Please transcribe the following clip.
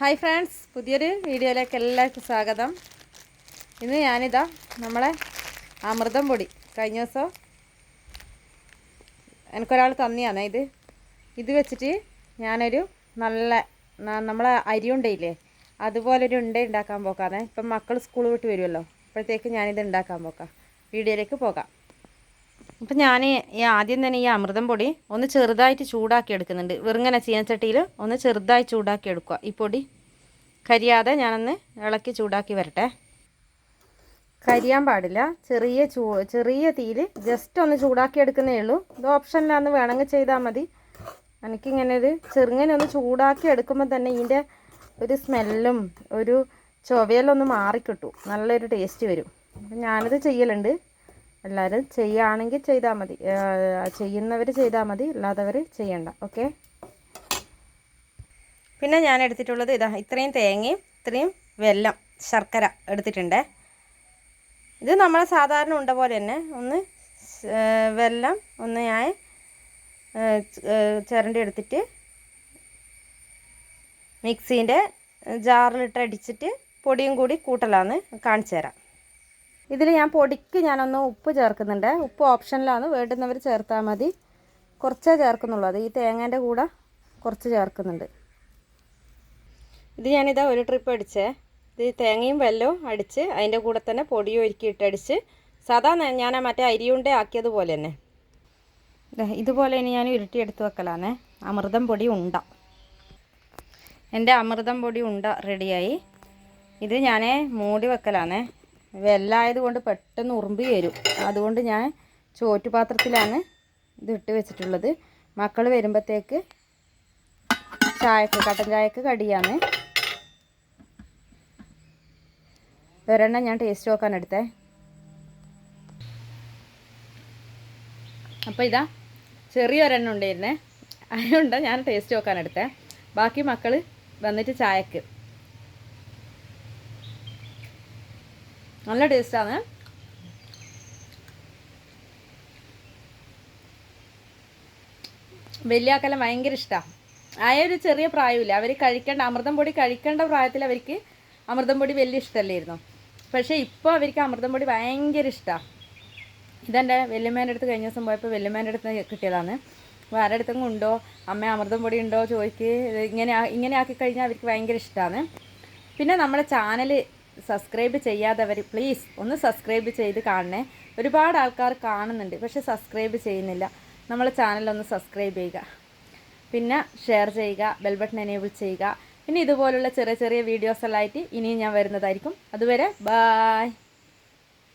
Hi friends പുതിയൊരു വീഡിയോയിലേക്ക് എല്ലാവർക്കും സ്വാഗതം. ഇന്ന് ഞാനിതാ നമ്മളെ അമൃതം പൊടി. കഴിഞ്ഞ ദിവസം എനിക്കൊരാൾ തന്നെയാണ് ഇത്. ഇത് വെച്ചിട്ട് ഞാനൊരു നല്ല നമ്മളെ അരി ഉണ്ടയില്ലേ അതുപോലൊരു ഉണ്ട ഉണ്ടാക്കാൻ പോക്കാതെ ഇപ്പം മക്കൾ സ്കൂൾ വിട്ട് വരുമല്ലോ അപ്പോഴത്തേക്ക് ഞാനിത് ഉണ്ടാക്കാൻ പോക്കാം. വീഡിയോയിലേക്ക് പോകാം. അപ്പം ഞാൻ ഈ ആദ്യം തന്നെ ഈ അമൃതം പൊടി ഒന്ന് ചെറുതായിട്ട് ചൂടാക്കി എടുക്കുന്നുണ്ട്. വെറുങ്ങനെ ചീനച്ചട്ടിയിൽ ഒന്ന് ചെറുതായി ചൂടാക്കി എടുക്കുക. ഈ പൊടി കരിയാതെ ഞാനൊന്ന് ഇളക്കി ചൂടാക്കി വരട്ടെ. കരിയാൻ പാടില്ല. ചെറിയ ചൂ ചെറിയ തീയിൽ ജസ്റ്റ് ഒന്ന് ചൂടാക്കി എടുക്കുന്നേ ഉള്ളൂ. ഇത് ഓപ്ഷനിലാന്ന് വേണമെങ്കിൽ ചെയ്താൽ മതി. എനിക്കിങ്ങനെ ഒരു ചെറുങ്ങനെ ഒന്ന് ചൂടാക്കി എടുക്കുമ്പോൾ തന്നെ ഇതിന്റെ ഒരു സ്മെല്ലും ഒരു ചൊവയെല്ലാം ഒന്ന് മാറിക്കിട്ടും. നല്ലൊരു ടേസ്റ്റ് വരും. അപ്പം ഞാനിത് ചെയ്യലുണ്ട്. എല്ലാവരും ചെയ്യുകയാണെങ്കിൽ ചെയ്താൽ മതി. ചെയ്യുന്നവർ ചെയ്താൽ മതി അല്ലാത്തവർ ചെയ്യണ്ട. ഓക്കെ? പിന്നെ ഞാൻ എടുത്തിട്ടുള്ളത് ഇതാ ഇത്രയും തേങ്ങയും ഇത്രയും വെല്ലം ശർക്കര എടുത്തിട്ടുണ്ട്. ഇത് നമ്മൾ സാധാരണ ഉണ്ട പോലെ തന്നെ ഒന്ന് വെല്ലം ഒന്ന് ഞാൻ ചിരണ്ടി എടുത്തിട്ട് മിക്സീന്റെ ജാറിലിട്ട് അടിച്ചിട്ട് പൊടിയും കൂടി കൂട്ടലാന്ന് കാണിച്ചു തരാം. ഇതിൽ ഞാൻ പൊടിക്ക് ഞാനൊന്ന് ഉപ്പ് ചേർക്കുന്നുണ്ട്. ഉപ്പ് ഓപ്ഷനിലാണ്. വേണ്ടുന്നവർ ചേർത്താൽ മതി. കുറച്ചേ ചേർക്കുന്നുള്ളൂ. അത് ഈ തേങ്ങേന്റെ കൂടെ കുറച്ച് ചേർക്കുന്നുണ്ട്. ഇത് ഞാനിതാ ഒരു ട്രിപ്പ് അടിച്ചേ. ഇത് തേങ്ങയും വെല്ലവും അടിച്ച് അതിന്റെ കൂടെ തന്നെ പൊടിയും ഒരുക്കി ഇട്ടടിച്ച് സാധാ ഞാൻ ആ മറ്റേ അരിയുണ്ട ആക്കിയതുപോലെ തന്നെ. ഇതുപോലെ ഇനി ഞാൻ ഉരുട്ടിയെടുത്ത് വെക്കലാണേ അമൃതം പൊടി ഉണ്ട. എന്റെ അമൃതം പൊടി ഉണ്ട റെഡിയായി. ഇത് ഞാൻ മൂടി വെക്കലാണേ വെല്ലായത് കൊണ്ട് പെട്ടെന്ന് ഉറുമ്പി വരും അതുകൊണ്ട് ഞാൻ ചോറ്റുപാത്രത്തിലാണ് ഇത് ഇട്ട് വെച്ചിട്ടുള്ളത്. മക്കൾ വരുമ്പോഴത്തേക്ക് ചായക്ക് കട്ടൻ ചായക്ക് കടിയാണ്. ഒരെണ്ണം ഞാൻ ടേസ്റ്റ് നോക്കാൻ എടുത്തേ. അപ്പോൾ ഇതാ ചെറിയൊരെണ്ണം ഉണ്ടായിരുന്നേ. അതുകൊണ്ട് ഞാൻ ടേസ്റ്റ് നോക്കാൻ എടുത്തേ. ബാക്കി മക്കൾ വന്നിട്ട് ചായക്ക്. നല്ല ടേസ്റ്റാണ്. വലിയ ആക്കെല്ലാം ഭയങ്കര ഇഷ്ടമാണ് ആയ ഒരു ചെറിയ പ്രായമില്ല അവർ കഴിക്കേണ്ട അമൃതം പൊടി കഴിക്കേണ്ട പ്രായത്തിൽ അവർക്ക് അമൃതം പൊടി വലിയ ഇഷ്ടമല്ലായിരുന്നു. പക്ഷേ ഇപ്പോൾ അവർക്ക് അമൃതം പൊടി ഭയങ്കര ഇഷ്ടമാണ് ഇതെന്റെ വെല്ലുമേന്റെ അടുത്ത് കഴിഞ്ഞ ദിവസം പോയപ്പോൾ വെല്ലുമേന്റെ അടുത്ത് കിട്ടിയതാണ്. അപ്പോൾ ആരുടെ അടുത്തും ഉണ്ടോ? അമ്മ അമൃതം പൊടി ഉണ്ടോ ചോദിക്ക്. ഇങ്ങനെ ഇങ്ങനെ ആക്കി കഴിഞ്ഞാൽ അവർക്ക് ഭയങ്കര ഇഷ്ടമാണ് പിന്നെ നമ്മുടെ ചാനൽ സബ്സ്ക്രൈബ് ചെയ്യാത്തവർ പ്ലീസ് ഒന്ന് സബ്സ്ക്രൈബ് ചെയ്ത് കാണണേ. ഒരുപാട് ആൾക്കാർ കാണുന്നുണ്ട് പക്ഷെ സബ്സ്ക്രൈബ് ചെയ്യുന്നില്ല. നമ്മളെ ചാനലൊന്ന് സബ്സ്ക്രൈബ് ചെയ്യുക. പിന്നെ ഷെയർ ചെയ്യുക ബെൽ ബട്ടൺ എനേബിൾ ചെയ്യുക. പിന്നെ ഇതുപോലുള്ള ചെറിയ ചെറിയ വീഡിയോസ് എല്ലാം ആയിട്ട് ഇനിയും ഞാൻ വരുന്നതായിരിക്കും. അതുവരെ ബായ്